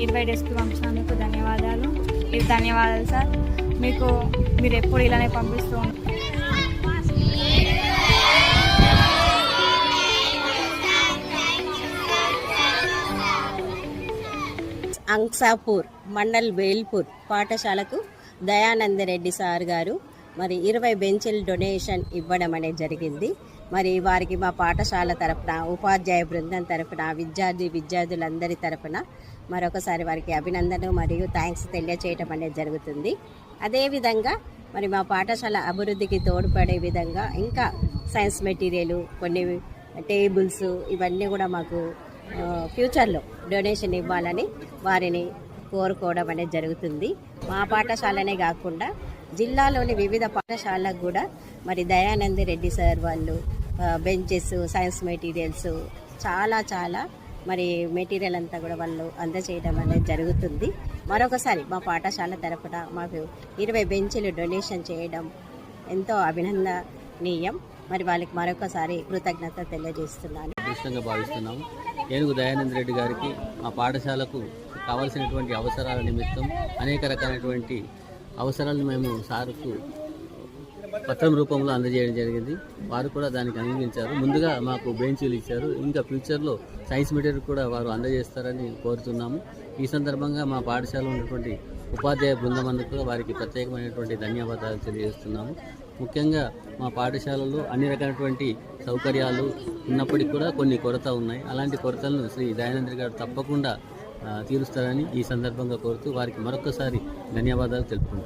ఇరవై డేస్కి పంపించినందుకు ధన్యవాదాలు. మీరు ధన్యవాదాలు సార్. మీకు మీరు ఎప్పుడు ఇలానే పంపిస్తూ ఉండండి. అంక్సాపూర్ మండల్ వేల్పూర్ పాఠశాలకు దయానందరెడ్డి సార్ గారు మరి ఇరవై బెంచ్ల డొనేషన్ ఇవ్వడం అనేది జరిగింది. మరి వారికి మా పాఠశాల తరపున ఉపాధ్యాయ బృందం తరపున విద్యార్థి విద్యార్థులందరి తరపున మరొకసారి వారికి అభినందనలు మరియు థ్యాంక్స్ తెలియచేయటం అనేది జరుగుతుంది. అదేవిధంగా మరి మా పాఠశాల అభివృద్ధికి తోడ్పడే విధంగా ఇంకా సైన్స్ మెటీరియల్ కొన్ని టేబుల్స్ ఇవన్నీ కూడా మాకు ఫ్యూచర్లో డొనేషన్ ఇవ్వాలని వారిని కోరుకోవడం అనేది జరుగుతుంది. మా పాఠశాలనే కాకుండా జిల్లాలోని వివిధ పాఠశాలకు కూడా మరి దయానంద రెడ్డి సార్ వాళ్ళు బెంచెస్ సైన్స్ మెటీరియల్స్ చాలా చాలా. మరి మెటీరియల్ అంతా కూడా వాళ్ళు అందజేయడం అనేది జరుగుతుంది. మరొకసారి మా పాఠశాల తరపున మాకు ఇరవై బెంచీలు డొనేషన్ చేయడం ఎంతో అభినందనీయం. మరి వాళ్ళకి మరొకసారి కృతజ్ఞత తెలియజేస్తున్నాను. అదృష్టంగా భావిస్తున్నాము. ఏనుగు దయానంద రెడ్డి గారికి మా పాఠశాలకు కావాల్సినటువంటి అవసరాల నిమిత్తం అనేక రకాలైనటువంటి అవసరాలను మేము సార్కు పత్రం రూపంలో అందజేయడం జరిగింది. వారు కూడా దానికి అనుభవించారు ముందుగా మాకు బెంచీలు ఇచ్చారు. ఇంకా ఫ్యూచర్లో సైన్స్ మెటీరియల్ కూడా వారు అందజేస్తారని కోరుతున్నాము. ఈ సందర్భంగా మా పాఠశాలలో ఉన్నటువంటి ఉపాధ్యాయ బృందం అందుకు కూడా వారికి ప్రత్యేకమైనటువంటి ధన్యవాదాలు తెలియజేస్తున్నాము. ముఖ్యంగా మా పాఠశాలలో అన్ని రకాలైనటువంటి సౌకర్యాలు ఉన్నప్పటికీ కూడా కొన్ని కొరత ఉన్నాయి. అలాంటి కొరతలను శ్రీ దయానంద్ర గారు తప్పకుండా తీరుస్తారని ఈ సందర్భంగా కోరుతూ వారికి మరొకసారి ధన్యవాదాలు తెలుపుకుంటున్నాను